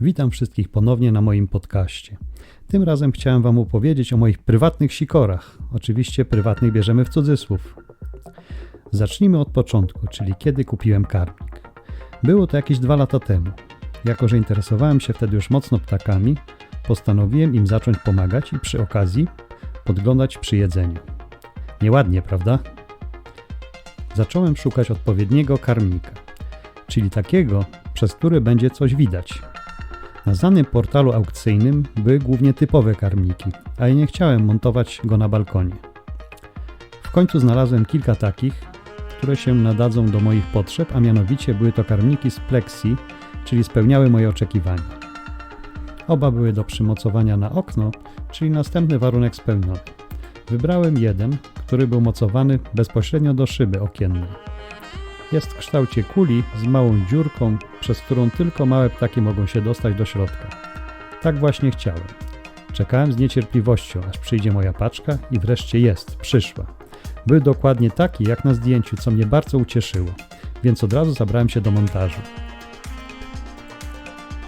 Witam wszystkich ponownie na moim podcaście. Tym razem chciałem Wam opowiedzieć o moich prywatnych sikorach. Oczywiście prywatnych bierzemy w cudzysłów. Zacznijmy od początku, czyli kiedy kupiłem karmik. Było to jakieś dwa lata temu. Jako, że interesowałem się wtedy już mocno ptakami, postanowiłem im zacząć pomagać i przy okazji podglądać przy jedzeniu. Nieładnie, prawda? Zacząłem szukać odpowiedniego karmnika, czyli takiego, przez który będzie coś widać. Na znanym portalu aukcyjnym były głównie typowe karmniki, a ja nie chciałem montować go na balkonie. W końcu znalazłem kilka takich, które się nadadzą do moich potrzeb, a mianowicie były to karmniki z plexi, czyli spełniały moje oczekiwania. Oba były do przymocowania na okno, czyli następny warunek spełniony. Wybrałem jeden, który był mocowany bezpośrednio do szyby okiennej. Jest w kształcie kuli z małą dziurką, przez którą tylko małe ptaki mogą się dostać do środka. Tak właśnie chciałem. Czekałem z niecierpliwością, aż przyjdzie moja paczka i wreszcie jest, przyszła. Był dokładnie taki jak na zdjęciu, co mnie bardzo ucieszyło, więc od razu zabrałem się do montażu.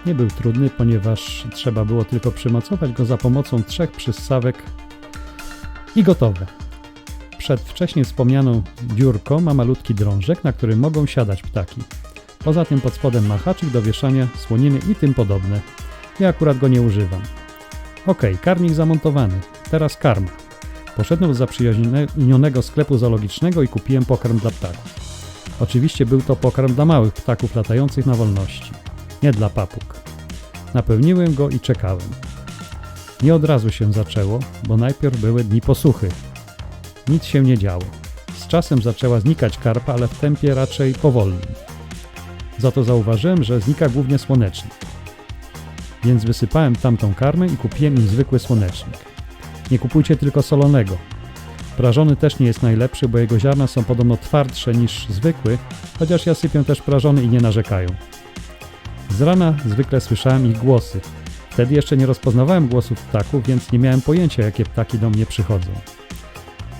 Nie był trudny, ponieważ trzeba było tylko przymocować go za pomocą trzech przyssawek i gotowe. Przed wcześniej wspomnianą dziurką ma malutki drążek, na którym mogą siadać ptaki. Poza tym pod spodem ma haczyk do wieszania słoniny i tym podobne. Ja akurat go nie używam. Ok, karmik zamontowany. Teraz karma. Poszedłem do zaprzyjaźnionego sklepu zoologicznego i kupiłem pokarm dla ptaków. Oczywiście był to pokarm dla małych ptaków latających na wolności, nie dla papug. Napełniłem go i czekałem. Nie od razu się zaczęło, bo najpierw były dni posuchy, nic się nie działo. Z czasem zaczęła znikać karpa, ale w tempie raczej powolnym. Za to zauważyłem, że znika głównie słonecznik. Więc wysypałem tamtą karmę i kupiłem im zwykły słonecznik. Nie kupujcie tylko solonego. Prażony też nie jest najlepszy, bo jego ziarna są podobno twardsze niż zwykły, chociaż ja sypię też prażony i nie narzekają. Z rana zwykle słyszałem ich głosy. Wtedy jeszcze nie rozpoznawałem głosów ptaków, więc nie miałem pojęcia, jakie ptaki do mnie przychodzą.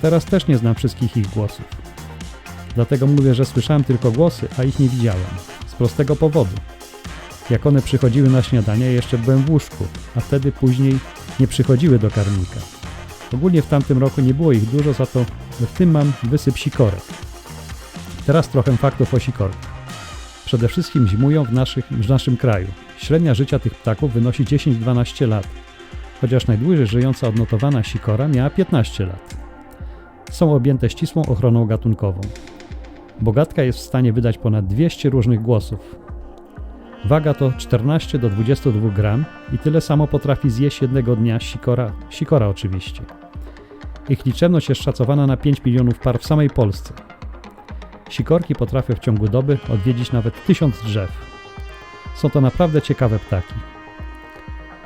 Teraz też nie znam wszystkich ich głosów. Dlatego mówię, że słyszałem tylko głosy, a ich nie widziałem. Z prostego powodu. Jak one przychodziły na śniadanie, jeszcze byłem w łóżku, a wtedy później nie przychodziły do karmnika. Ogólnie w tamtym roku nie było ich dużo, za to w tym mam wysyp sikorek. Teraz trochę faktów o sikorkach. Przede wszystkim zimują w, naszych, w naszym kraju. Średnia życia tych ptaków wynosi 10-12 lat, chociaż najdłużej żyjąca odnotowana sikora miała 15 lat są objęte ścisłą ochroną gatunkową. Bogatka jest w stanie wydać ponad 200 różnych głosów. Waga to 14 do 22 gram i tyle samo potrafi zjeść jednego dnia sikora, sikora oczywiście. Ich liczebność jest szacowana na 5 milionów par w samej Polsce. Sikorki potrafią w ciągu doby odwiedzić nawet tysiąc drzew. Są to naprawdę ciekawe ptaki.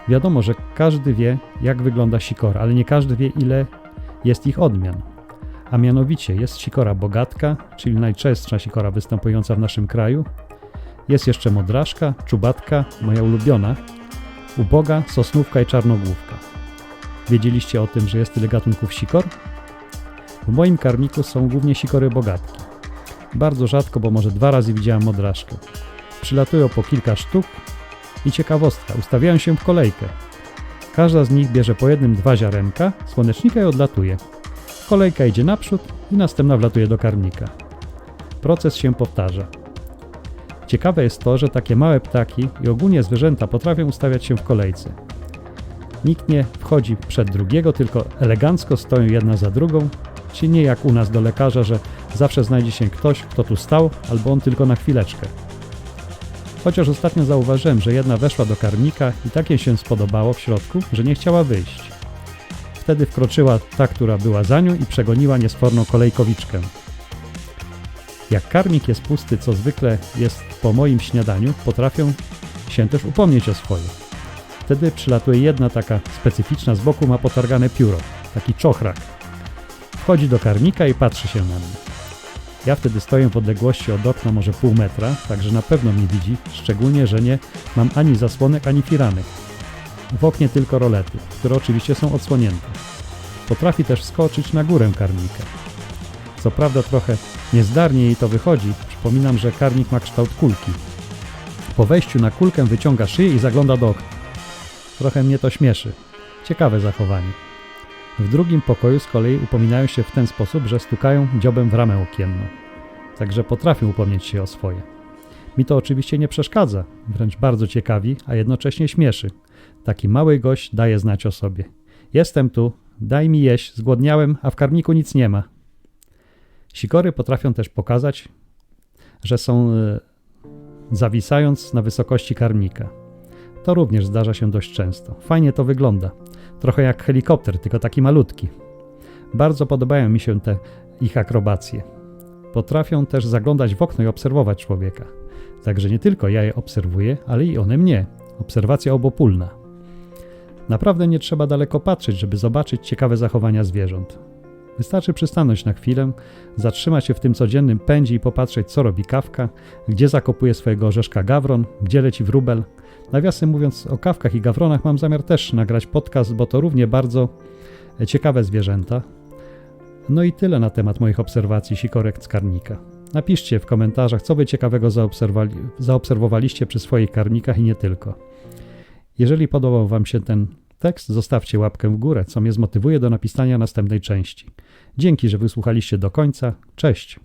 Wiadomo, że każdy wie, jak wygląda sikora, ale nie każdy wie, ile jest ich odmian a mianowicie jest sikora bogatka, czyli najczęstsza sikora występująca w naszym kraju. Jest jeszcze modraszka, czubatka, moja ulubiona, uboga, sosnówka i czarnogłówka. Wiedzieliście o tym, że jest tyle gatunków sikor? W moim karmiku są głównie sikory bogatki. Bardzo rzadko, bo może dwa razy widziałem modraszkę. Przylatują po kilka sztuk i ciekawostka, ustawiają się w kolejkę. Każda z nich bierze po jednym dwa ziarenka, słonecznika i odlatuje. Kolejka idzie naprzód i następna wlatuje do karmnika. Proces się powtarza. Ciekawe jest to, że takie małe ptaki i ogólnie zwierzęta potrafią ustawiać się w kolejce. Nikt nie wchodzi przed drugiego, tylko elegancko stoją jedna za drugą, czy nie jak u nas do lekarza, że zawsze znajdzie się ktoś, kto tu stał, albo on tylko na chwileczkę. Chociaż ostatnio zauważyłem, że jedna weszła do karmnika i takie się spodobało w środku, że nie chciała wyjść. Wtedy wkroczyła ta, która była za nią i przegoniła niesforną kolejkowiczkę. Jak karmik jest pusty, co zwykle jest po moim śniadaniu, potrafią się też upomnieć o swoje. Wtedy przylatuje jedna taka specyficzna, z boku ma potargane pióro, taki czochrak. Wchodzi do karmika i patrzy się na mnie. Ja wtedy stoję w odległości od okna może pół metra, także na pewno mnie widzi, szczególnie, że nie mam ani zasłonek, ani firanek. W oknie tylko rolety, które oczywiście są odsłonięte. Potrafi też skoczyć na górę karmnika. Co prawda trochę niezdarnie jej to wychodzi, przypominam, że karmik ma kształt kulki. Po wejściu na kulkę wyciąga szyję i zagląda do okna. Trochę mnie to śmieszy. Ciekawe zachowanie. W drugim pokoju z kolei upominają się w ten sposób, że stukają dziobem w ramę okienną. Także potrafią upomnieć się o swoje. Mi to oczywiście nie przeszkadza, wręcz bardzo ciekawi, a jednocześnie śmieszy. Taki mały gość daje znać o sobie. Jestem tu, daj mi jeść, zgłodniałem, a w karmniku nic nie ma. Sikory potrafią też pokazać, że są e, zawisając na wysokości karmnika. To również zdarza się dość często. Fajnie to wygląda. Trochę jak helikopter, tylko taki malutki. Bardzo podobają mi się te ich akrobacje. Potrafią też zaglądać w okno i obserwować człowieka. Także nie tylko ja je obserwuję, ale i one mnie. Obserwacja obopólna. Naprawdę nie trzeba daleko patrzeć, żeby zobaczyć ciekawe zachowania zwierząt. Wystarczy przystanąć na chwilę, zatrzymać się w tym codziennym pędzie i popatrzeć, co robi kawka, gdzie zakopuje swojego orzeszka gawron, gdzie leci wróbel. Nawiasem mówiąc, o kawkach i gawronach mam zamiar też nagrać podcast, bo to równie bardzo ciekawe zwierzęta. No i tyle na temat moich obserwacji sikorek z. Napiszcie w komentarzach, co wy ciekawego zaobserwowali, zaobserwowaliście przy swoich karnikach i nie tylko. Jeżeli podobał Wam się ten tekst, zostawcie łapkę w górę, co mnie zmotywuje do napisania następnej części. Dzięki, że wysłuchaliście do końca. Cześć!